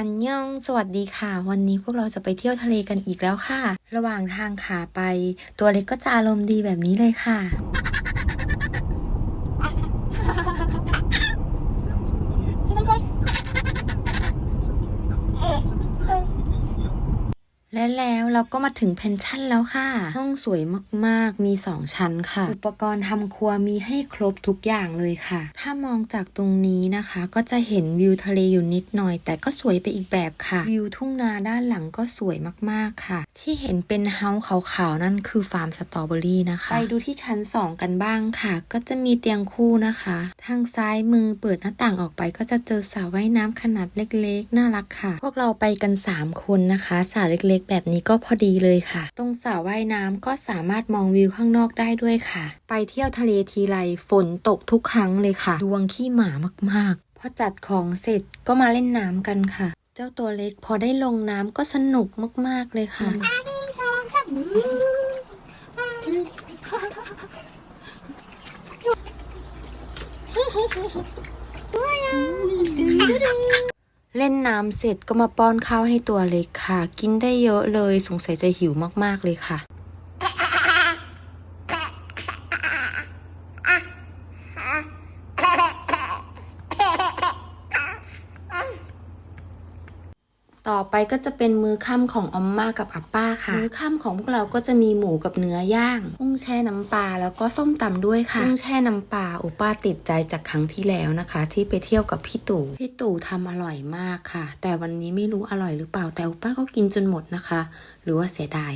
อันยอง สวัสดีค่ะ วันนี้พวกเราจะไปเที่ยวทะเลกันอีกแล้วค่ะ ระหว่างทางขาไป ตัวเล็กก็จะอารมณ์ดีแบบนี้เลยค่ะ และแล้วเราก็มาถึงเพนชั่นแล้วค่ะ ห้องสวยมากๆ มี 2 ชั้นค่ะ อุปกรณ์ทำครัวมีให้ครบทุกอย่างเลยค่ะ ถ้ามองจากตรงนี้นะคะ ก็จะเห็นวิวทะเลอยู่นิดหน่อย แต่ก็สวยไปอีกแบบค่ะ วิวทุ่งนาด้านหลังก็สวยมากๆค่ะ ที่เห็นเป็นเฮาส์ขาวๆนั่นคือฟาร์มสตรอเบอรี่นะคะ ไปดูที่ชั้น 2 กันบ้างค่ะ ก็จะมีเตียงคู่นะคะ ทางซ้ายมือเปิดหน้าต่างออกไป ก็จะเจอสระว่ายน้ำขนาดเล็กๆ น่ารักค่ะ พวกเราไปกัน 3 คนนะคะสระเล็กๆแบบนี้ก็พอดีเลยค่ะ ตรงสระว่ายน้ำก็สามารถมองวิวข้างนอกได้ด้วยค่ะ ไปเที่ยวทะเลทีไรฝนตกทุกครั้งเลยค่ะ ดวงขี้หมามากๆ พอจัดของเสร็จก็มาเล่นน้ำกันค่ะ เจ้าตัวเล็กพอได้ลงน้ำก็สนุกมากๆเลยค่ะ เล่นน้ำเสร็จก็มาป้อนข้าวให้ตัวเล็กค่ะ กินได้เยอะเลยสงสัยจะหิวมากๆเลยค่ะ ต่อไปก็จะเป็นมื้อค่ำของออมมากับอัปป้าค่ะ มื้อค่ำของพวกเราก็จะมีหมูกับเนื้อย่างกุ้งแช่น้ำปลาแล้วก็ส้มตำด้วยค่ะกุ้งแช่น้ำปลาอุป้าติดใจจากครั้งที่แล้วนะคะ ที่ไปเที่ยวกับพี่ตู่พี่ตู่ทำอร่อยมากค่ะ แต่วันนี้ไม่รู้อร่อยหรือเปล่าแต่อุป้าก็กินจนหมดนะคะ หรือว่าเสียดาย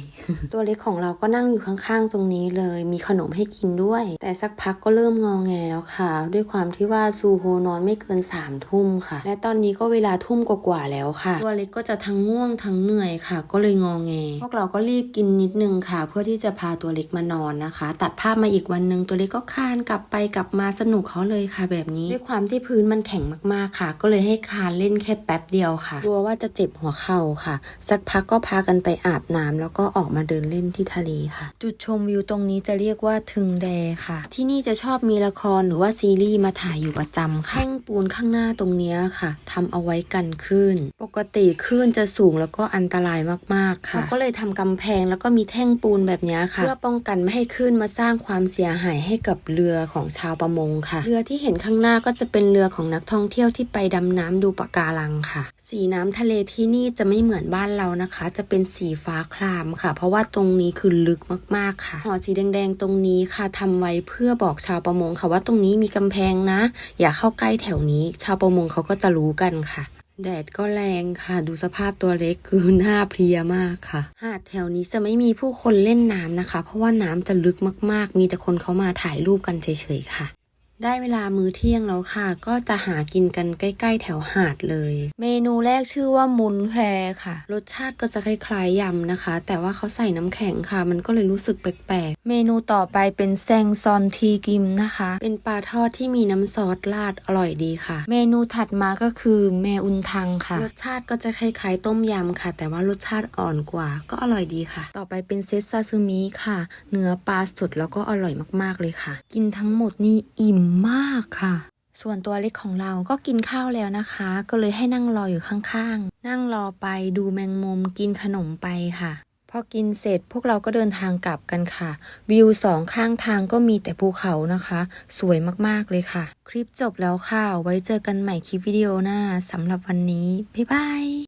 ตัวเล็กของเราก็นั่งอยู่ข้างๆ ตรงนี้เลย มีขนมให้กินด้วย แต่สักพักก็เริ่มงอแงแล้วค่ะ ด้วยความที่ว่าซูโฮนอนไม่เกิน3ามทุ่มค่ะ และตอนนี้ก็เวลาทุ่มกว่าๆแล้วค่ะ ตัวเล็กก็จะทั้งง่วงทั้งเหนื่อยค่ะ ก็เลยงอแง พวกเราก็รีบกินนิดนึงค่ะ เพื่อที่จะพาตัวเล็กมานอนนะคะ ตัดภาพมาอีกวันหนึ่งตัวเล็กก็คานกลับไปกลับมาสนุกเขาเลยค่ะแบบนี้ ด้วยความที่พื้นมันแข็งมากๆค่ะ ก็เลยให้คานเล่นแค่แป๊บเดียวค่ะกลัวว่าจะเจ็บหัวเข่าค่ะ สักพักก็พากันไปอาบน้ำแล้วก็ออกมาเดินเล่นที่ทะเลค่ะ จุดชมวิวตรงนี้จะเรียกว่าทึงแดค่ะ ที่นี่จะชอบมีละครหรือว่าซีรีส์มาถ่ายอยู่ประจำค่ะแท่งปูนข้างหน้าตรงนี้ค่ะทำเอาไว้กันคลื่นปกติคลื่นจะสูงแล้วก็อันตรายมากๆค่ะเขาก็เลยทำกำแพงแล้วก็มีแท่งปูนแบบเนี้ยค่ะ เพื่อป้องกันไม่ให้คลื่นมาสร้างความเสียหายให้กับเรือของชาวประมงค่ะ เรือที่เห็นข้างหน้าก็จะเป็นเรือของนักท่องเที่ยวที่ไปดำน้ำดูปะการังค่ะ สีน้ำทะเลที่นี่จะไม่เหมือนบ้านเรานะคะ จะเป็นสีฟ้าครามค่ะ เพราะว่าตรงนี้คือลึกมากๆค่ะหอสีแดงๆตรงนี้ค่ะทำไว้เพื่อบอกชาวประมงค่ะว่าตรงนี้มีกำแพงนะ อย่าเข้าใกล้แถวนี้ ชาวประมงเขาก็จะรู้กันค่ะ แดดก็แรงค่ะ ดูสภาพตัวเล็กคือหน้าเพลียมากค่ะ หาดแถวนี้จะไม่มีผู้คนเล่นน้ำนะคะ เพราะว่าน้ำจะลึกมากๆ มีแต่คนเขามาถ่ายรูปกันเฉยๆค่ะ ได้เวลามื้อเที่ยงแล้วค่ะ ก็จะหากินกันใกล้ ๆ แถวหาดเลย เมนูแรกชื่อว่ามุนแพค่ะ รสชาติก็จะคล้ายๆยำนะคะ แต่ว่าเขาใส่น้ำแข็งค่ะ มันก็เลยรู้สึกแปลกๆ เมนูต่อไปเป็นแซงซอนทีกิมนะคะ เป็นปลาทอดที่มีน้ำซอสราดอร่อยดีค่ะ เมนูถัดมาก็คือแมอุนทังค่ะ รสชาติก็จะคล้ายๆต้มยำค่ะ แต่ว่ารสชาติอ่อนกว่า ก็อร่อยดีค่ะ ต่อไปเป็นเซตซาซูมิค่ะ เนื้อปลาสดแล้วก็อร่อยมากๆเลยค่ะ กินทั้งหมดนี่อิ่มมากค่ะ ส่วนตัวเล็กของเราก็กินข้าวแล้วนะคะ ก็เลยให้นั่งรออยู่ข้างๆ นั่งรอไปดูแมงมุมกินขนมไปค่ะพอกินเสร็จพวกเราก็เดินทางกลับกันค่ะ วิวสองข้างทางก็มีแต่ภูเขานะคะ สวยมากๆเลยค่ะ คลิปจบแล้วค่ะ ไว้เจอกันใหม่คลิปวิดีโอหน้าสำหรับวันนี้ บ๊ายบาย